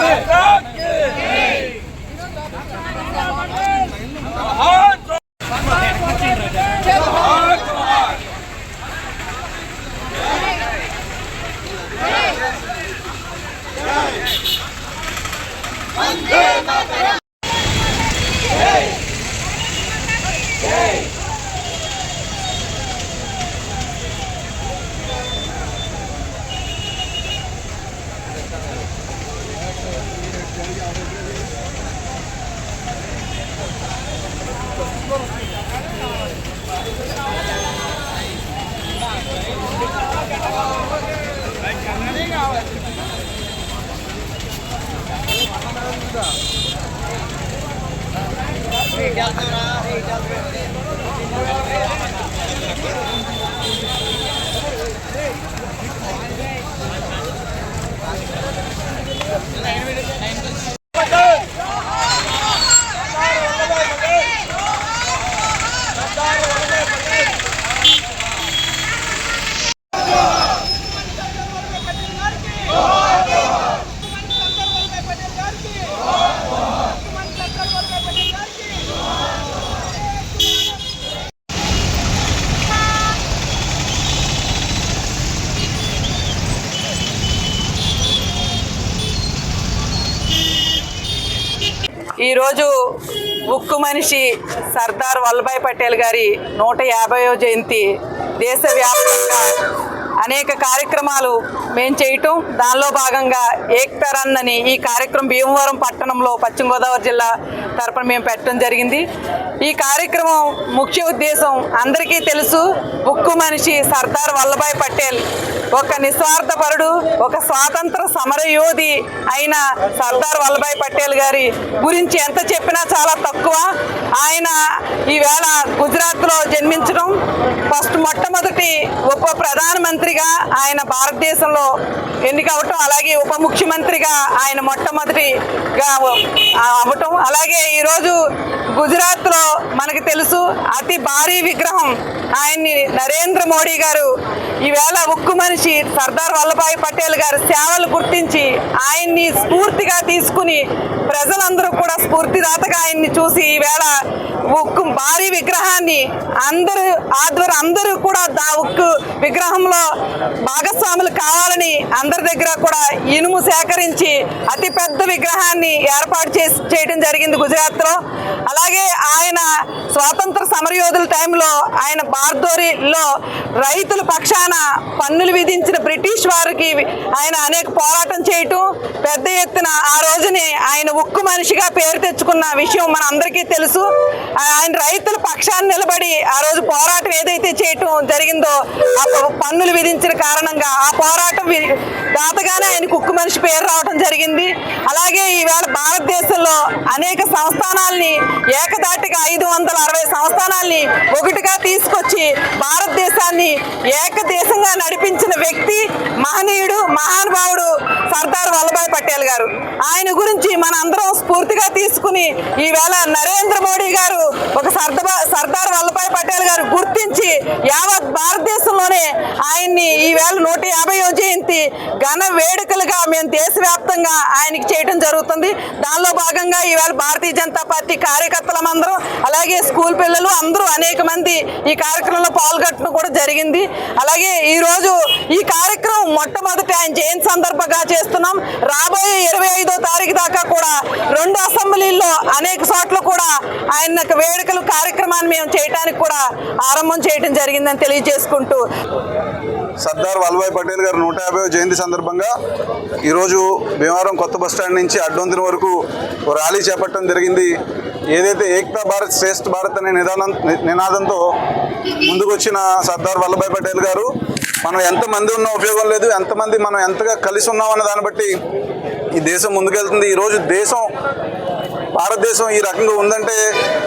对走 এই ডাল এই ডাল ఈరోజు ఉక్కు మనిషి సర్దార్ వల్లభాయ్ పటేల్ గారి నూట యాభైవ జయంతి దేశవ్యాప్తంగా అనేక కార్యక్రమాలు మేము చేయటం. దానిలో భాగంగా ఏక్తా రన్ అని ఈ కార్యక్రమం భీమవరం పట్టణంలో పశ్చిమ గోదావరి జిల్లా తరపున మేము పెట్టడం జరిగింది. ఈ కార్యక్రమం ముఖ్య ఉద్దేశం అందరికీ తెలుసు. ఉక్కు మనిషి సర్దార్ వల్లభాయ్ పటేల్ ఒక నిస్వార్థపరుడు ఒక స్వాతంత్ర సమరయోధి అయిన సర్దార్ వల్లభాయ్ పటేల్ గారి గురించి ఎంత చెప్పినా చాలా తక్కువ. ఆయన ఈవేళ గుజరాత్లో జన్మించడం ఫస్ట్ మొట్టమొదటి ఉప ప్రధానమంత్రిగా ఆయన భారతదేశంలో ఎన్నికవటం అలాగే ఉప ముఖ్యమంత్రిగా ఆయన మొట్టమొదటిగా అవ్వటం అలాగే ఈరోజు గుజరాత్లో మనకు తెలుసు అతి భారీ విగ్రహం ఆయన్ని నరేంద్ర మోడీ గారు ఈవేళ ఉక్కు మనిషి సర్దార్ వల్లభాయ్ పటేల్ గారి సేవలు గుర్తించి ఆయన్ని స్ఫూర్తిగా తీసుకుని ప్రజలందరూ కూడా స్ఫూర్తిదాతగా ఆయన్ని చూసి ఈవేళ ఉక్కు భారీ విగ్రహాన్ని అందరూ ఆధ్వర్యం అందరూ కూడా దా ఉక్కు విగ్రహంలో భాగస్వాములు కావాలని అందరి దగ్గర కూడా ఇనుము సేకరించి అతి పెద్ద విగ్రహాన్ని ఏర్పాటు చేసి చేయడం జరిగింది గుజరాత్లో. అలాగే ఆయన స్వాతంత్ర సమరయోధుల టైంలో ఆయన బార్దోరిలో రైతుల పక్షాన పన్నులు విధించిన బ్రిటిష్ వారికి ఆయన అనేక పోరాటం చేయటం పెద్ద ఎత్తున ఆ రోజునే ఆయన ముక్కు మనిషిగా పేరు తెచ్చుకున్న విషయం మన అందరికీ తెలుసు ఆయన రైతుల పక్షాన్ని నిలబడి ఆ రోజు పోరాటం ఏదైతే చేయటం జరిగిందో ఆ పన్నులు విధించిన కారణంగా ఆ పోరాటం దాతగానే ఆయన కుక్కు మనిషి పేరు రావడం జరిగింది. అలాగే ఈవేళ భారతదేశంలో అనేక సంస్థానాల్ని ఏకదాటిగా ఐదు వందల అరవై సంస్థానాల్ని ఒకటిగా తీసుకొచ్చి భారతదేశాన్ని ఏకదేశంగా నడిపించిన వ్యక్తి మహనీయుడు మహానుభావుడు సర్దార్ వల్లభాయ్ పటేల్ గారు. ఆయన గురించి మన అందరం స్ఫూర్తిగా తీసుకుని ఈవేళ నరేంద్ర మోడీ గారు ఒక సర్దా సర్దార్ వల్లభాయ్ పటేల్ గారు గుర్తించి యావత్ భారతదేశంలోనే ఆయన్ని ఈవేళ నూట యాభై జయంతి ఘన వేడుకలుగా మేము దేశవ్యాప్తంగా ఆయనకి చేయడం జరుగుతుంది. దానిలో భాగంగా ఈవేళ భారతీయ జనతా పార్టీ కార్యకర్తలందరూ అలాగే స్కూల్ పిల్లలు అందరూ అనేక మంది ఈ కార్యక్రమంలో పాల్గొనడం కూడా జరిగింది. అలాగే ఈరోజు ఈ కార్యక్రమం మొట్టమొదటి ఆయన జయంతి సందర్భంగా చేస్తున్నాం. రాబోయే ఇరవై ఐదో తారీఖు దాకా కూడా రెండు అసెంబ్లీల్లో అనేక చోట్ల కూడా ఆయన వేడుకలు కార్యక్రమాన్ని మేము చేయడానికి కూడా ఆరంభం చేయడం జరిగిందని తెలియజేసుకుంటూ. సర్దార్ వల్లభాయ్ పటేల్ గారు నూట యాభై జయంతి సందర్భంగా ఈరోజు భీమవరం కొత్త బస్ స్టాండ్ నుంచి అడ్డొందిన వరకు ర్యాలీ చేపట్టడం జరిగింది. ఏదైతే ఏక్తా భారత్ శ్రేష్ఠ భారత్ అనే నిదానం ని- నినాదంతో ముందుకొచ్చిన సర్దార్ వల్లభాయ్ పటేల్ గారు మనం ఎంతమంది ఉన్నా ఉపయోగం లేదు ఎంతమంది మనం ఎంతగా కలిసి ఉన్నామన్న దాన్ని బట్టి ఈ దేశం ముందుకెళ్తుంది. ఈరోజు దేశం భారతదేశం ఈ రకంగా ఉందంటే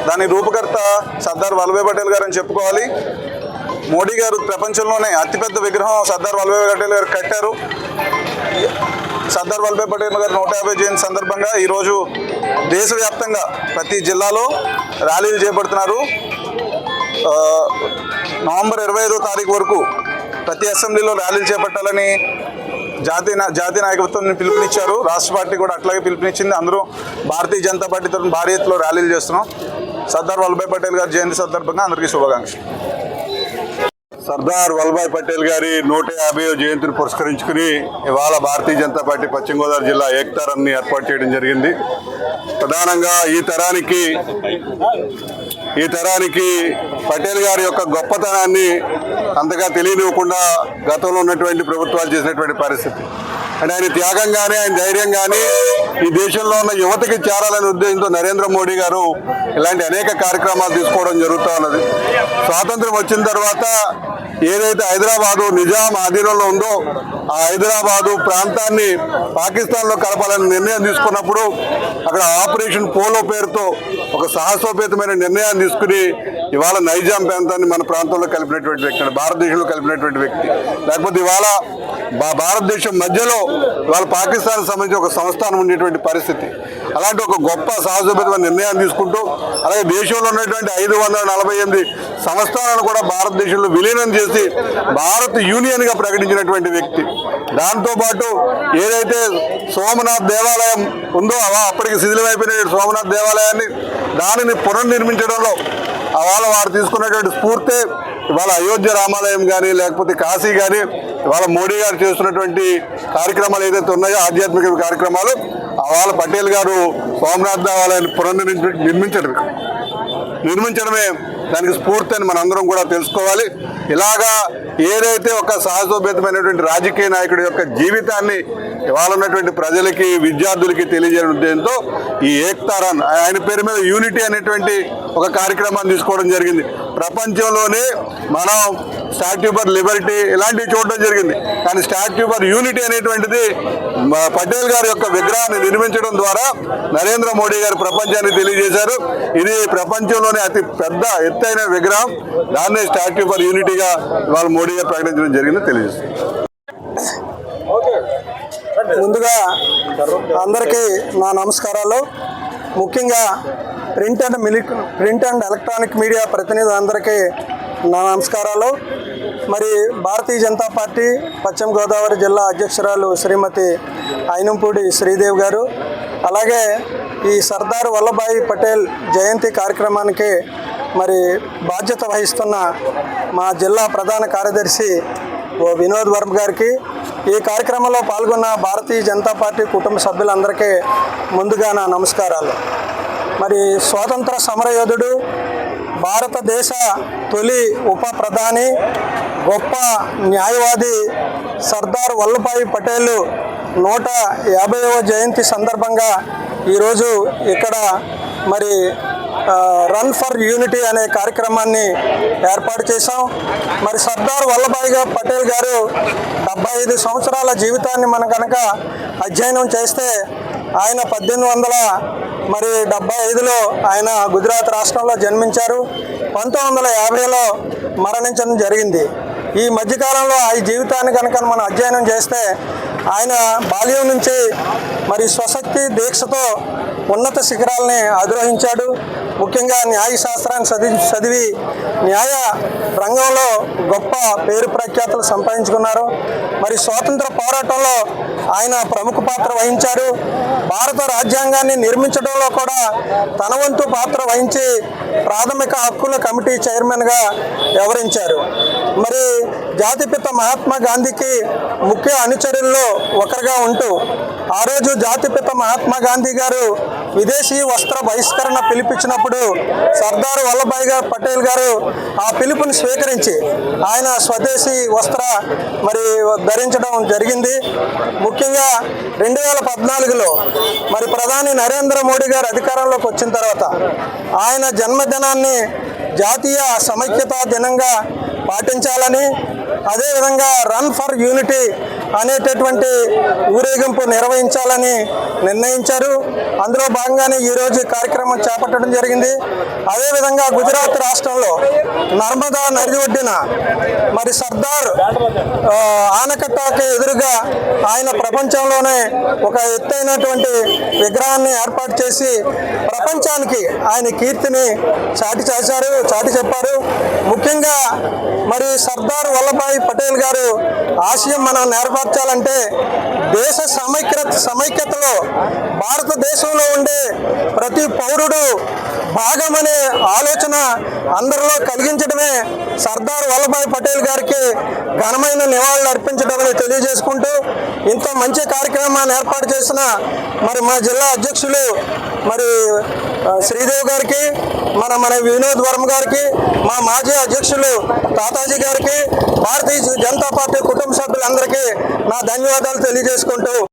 దాని రూపకర్త సర్దార్ వల్లభాయ్ పటేల్ గారు అని చెప్పుకోవాలి. మోడీ గారు ప్రపంచంలోనే అతిపెద్ద విగ్రహం సర్దార్ వల్లభాయ్ పటేల్ గారు కట్టారు. సర్దార్ వల్లభాయ్ పటేల్ గారు నూట యాభై జయంతి సందర్భంగా ఈరోజు దేశవ్యాప్తంగా ప్రతి జిల్లాలో ర్యాలీలు చేపడుతున్నారు. నవంబర్ ఇరవై ఐదో తారీఖు వరకు ప్రతి అసెంబ్లీలో ర్యాలీలు చేపట్టాలని జాతీయ జాతీయ నాయకత్వం పిలుపునిచ్చారు. రాష్ట్ర పార్టీ కూడా అట్లాగే పిలుపునిచ్చింది. అందరూ భారతీయ జనతా పార్టీ తరఫున భారీ ఎత్తులో ర్యాలీలు చేస్తున్నాం. సర్దార్ వల్లభాయ్ పటేల్ గారి జయంతి సందర్భంగా అందరికీ శుభాకాంక్షలు. సర్దార్ వల్లభాయ్ పటేల్ గారి నూట యాభై జయంతిని పురస్కరించుకుని ఇవాళ భారతీయ జనతా పార్టీ పశ్చిమ గోదావరి జిల్లా ఏక్తారాన్ని ఏర్పాటు చేయడం జరిగింది. ప్రధానంగా ఈ తరానికి ఈ తరానికి పటేల్ గారి యొక్క గొప్పతనాన్ని అంతగా తెలియనివ్వకుండా గతంలో ఉన్నటువంటి ప్రభుత్వాలు చేసినటువంటి పరిస్థితి. అంటే ఆయన త్యాగం కానీ ఆయన ధైర్యం కానీ ఈ దేశంలో ఉన్న యువతకి చేరాలనే ఉద్దేశంతో నరేంద్ర మోడీ గారు ఇలాంటి అనేక కార్యక్రమాలు తీసుకోవడం జరుగుతూ ఉన్నది. స్వాతంత్రం వచ్చిన తర్వాత ఏదైతే హైదరాబాదు నిజాం ఆధీనంలో ఉందో ఆ హైదరాబాదు ప్రాంతాన్ని పాకిస్తాన్లో కలపాలని నిర్ణయం తీసుకున్నప్పుడు అక్కడ ఆపరేషన్ పోలో పేరుతో ఒక సాహసోపేతమైన నిర్ణయాన్ని తీసుకుని ఇవాళ నైజాం ప్రాంతాన్ని మన ప్రాంతంలో కలిపినటువంటి వ్యక్తి భారతదేశంలో కలిపినటువంటి వ్యక్తి. లేకపోతే ఇవాళ భా- భారతదేశం మధ్యలో ఇవాళ పాకిస్తాన్ సంబంధించి ఒక సంస్థానం ఉండేటువంటి పరిస్థితి. అలాంటి ఒక గొప్ప సాహసోపేతమైన నిర్ణయాన్ని తీసుకుంటూ అలాగే దేశంలో ఉన్నటువంటి ఐదు వందల నలభై ఎనిమిది సంస్థానాలు కూడా భారతదేశంలో విలీనం చేసి భారత్ యూనియన్గా ప్రకటించినటువంటి వ్యక్తి. దాంతోపాటు ఏదైతే సోమనాథ్ దేవాలయం ఉందో అలా అప్పటికి శిథిలమైపోయిన సోమనాథ్ దేవాలయాన్ని దానిని పునర్నిర్మించడంలో వాళ్ళ వారు తీసుకున్నటువంటి స్ఫూర్తే ఇవాళ అయోధ్య రామాలయం కానీ లేకపోతే కాశీ కానీ ఇవాళ మోడీ గారు చేస్తున్నటువంటి కార్యక్రమాలు ఏదైతే ఉన్నాయో ఆధ్యాత్మిక కార్యక్రమాలు అవాల పటేల్ గారు సోమనాథ్ దేవాలయాన్ని పునర్నిర్మించ నిర్మించడం. నిర్మించడమే దానికి స్ఫూర్తి అని మనందరం కూడా తెలుసుకోవాలి. ఇలాగా ఏదైతే ఒక సాహసోపేతమైనటువంటి రాజకీయ నాయకుడి యొక్క జీవితాన్ని ఇవాళ ఉన్నటువంటి ప్రజలకి విద్యార్థులకి తెలియజేయడం ఉద్దేశంతో ఈ ఏక్తారాన్ ఆయన పేరు మీద యూనిటీ అనేటువంటి ఒక కార్యక్రమాన్ని తీసుకోవడం జరిగింది. ప్రపంచంలోనే మనం స్టాట్యూ ఫర్ లిబర్టీ ఇలాంటివి చూడడం జరిగింది. కానీ స్టాట్యూ ఫర్ యూనిటీ అనేటువంటిది పటేల్ గారి యొక్క విగ్రహాన్ని నిర్మించడం ద్వారా నరేంద్ర మోడీ గారు ప్రపంచానికి తెలియజేశారు. ఇది ప్రపంచంలోనే అతి పెద్ద ఎత్తైన విగ్రహం. దాన్నే స్టాట్యూ ఫర్ యూనిటీగా ఇవాళ మోడీ గారు ప్రకటించడం జరిగింది తెలియజేస్తుంది. ముందుగా అందరికీ నా నమస్కారాలు. ముఖ్యంగా ప్రింట్ అండ్ మిలిక్ ప్రింట్ అండ్ ఎలక్ట్రానిక్ మీడియా ప్రతినిధులందరికీ నా నమస్కారాలు. మరి భారతీయ జనతా పార్టీ పశ్చిమ గోదావరి జిల్లా అధ్యక్షురాలు శ్రీమతి అయినంపూడి శ్రీదేవి గారు అలాగే ఈ సర్దార్ వల్లభాయ్ పటేల్ జయంతి కార్యక్రమానికి మరి బాధ్యత వహిస్తున్న మా జిల్లా ప్రధాన కార్యదర్శి ఓ వినోద్ వర్మ గారికి ఈ కార్యక్రమంలో పాల్గొన్న భారతీయ జనతా పార్టీ కుటుంబ సభ్యులందరికీ ముందుగా నా నమస్కారాలు. మరి స్వాతంత్ర సమరయోధుడు భారతదేశ తొలి ఉప ప్రధాని గొప్ప న్యాయవాది సర్దార్ వల్లభాయ్ పటేల్ నూట యాభైవ జయంతి సందర్భంగా ఈరోజు ఇక్కడ మరి రన్ ఫర్ యూనిటీ అనే కార్యక్రమాన్ని ఏర్పాటు చేశాం. మరి సర్దార్ వల్లభాయ్ పటేల్ గారు డెబ్బై ఐదు సంవత్సరాల జీవితాన్ని మనం కనుక అధ్యయనం చేస్తే ఆయన పద్దెనిమిది వందల మరి డెబ్బై ఐదులో ఆయన గుజరాత్ రాష్ట్రంలో జన్మించారు. పంతొమ్మిది వందల యాభైలో మరణించడం జరిగింది. ఈ మధ్యకాలంలో ఆ జీవితాన్ని కనుక మనం అధ్యయనం చేస్తే ఆయన బాల్యం నుంచి మరి స్వశక్తి దీక్షతో ఉన్నత శిఖరాలని అధిరోహించాడు ముఖ్యంగా న్యాయ శాస్త్రాన్ని చదివి చదివి న్యాయ రంగంలో గొప్ప పేరు ప్రఖ్యాతులు సంపాదించుకున్నారు. మరి స్వాతంత్ర పోరాటంలో ఆయన ప్రముఖ పాత్ర వహించారు. భారత రాజ్యాంగాన్ని నిర్మించడంలో కూడా తన వంతు పాత్ర వహించి ప్రాథమిక హక్కుల కమిటీ చైర్మన్గా వివరించారు మరి జాతిపిత మహాత్మా గాంధీకి ముఖ్య అనుచరుల్లో ఒకరుగా ఉంటూ ఆ రోజు జాతిపిత మహాత్మా గాంధీ గారు విదేశీ వస్త్ర బహిష్కరణ పిలిపించినప్పుడు సర్దార్ వల్లభాయ్ గారు పటేల్ గారు ఆ పిలుపుని స్వీకరించి ఆయన స్వదేశీ వస్త్ర మరి ధరించడం జరిగింది. ముఖ్యంగా రెండు వేల పద్నాలుగులో మరి ప్రధాని నరేంద్ర మోడీ గారు అధికారంలోకి వచ్చిన తర్వాత ఆయన జన్మదినాన్ని జాతీయ సమైక్యతా దినంగా పాటించాలని అదేవిధంగా రన్ ఫర్ యూనిటీ అనేటటువంటి ఊరేగింపు నిర్వహించాలని నిర్ణయించారు. అందులో భాగంగానే ఈరోజు కార్యక్రమం చేపట్టడం జరిగింది. అదేవిధంగా గుజరాత్ రాష్ట్రంలో నర్మదా నది ఒడ్డిన మరి సర్దార్ ఆనకట్టకి ఎదురుగా ఆయన ప్రపంచంలోనే ఒక ఎత్తైనటువంటి విగ్రహాన్ని ఏర్పాటు చేసి ప్రపంచానికి ఆయన కీర్తిని చాటి చేశారు చాటి చెప్పారు. ముఖ్యంగా మరి సర్దార్ వల్లభాయ్ పటేల్ గారు ఆశయం మనం నేర్ప ఏర్పరచాలంటే దేశ సమైక్య సమైక్యతలో భారతదేశంలో ఉండే ప్రతి పౌరుడు భాగమనే ఆలోచన అందరిలో కలిగించడమే సర్దార్ వల్లభాయ్ పటేల్ గారికి ఘనమైన నివాళులు అర్పించడమని తెలియజేసుకుంటూ ఇంత మంచి కార్యక్రమాన్ని ఏర్పాటు చేసిన మరి మా జిల్లా అధ్యక్షులు మరి శ్రీదేవ్ గారికి మన మన వినోద్ వర్మ గారికి మా మాజీ అధ్యక్షులు తాతాజీ గారికి భారతీయ జనతా పార్టీ కుటుంబ సభ్యులందరికీ నా ధన్యవాదాలు తెలియజేసుకుంటూ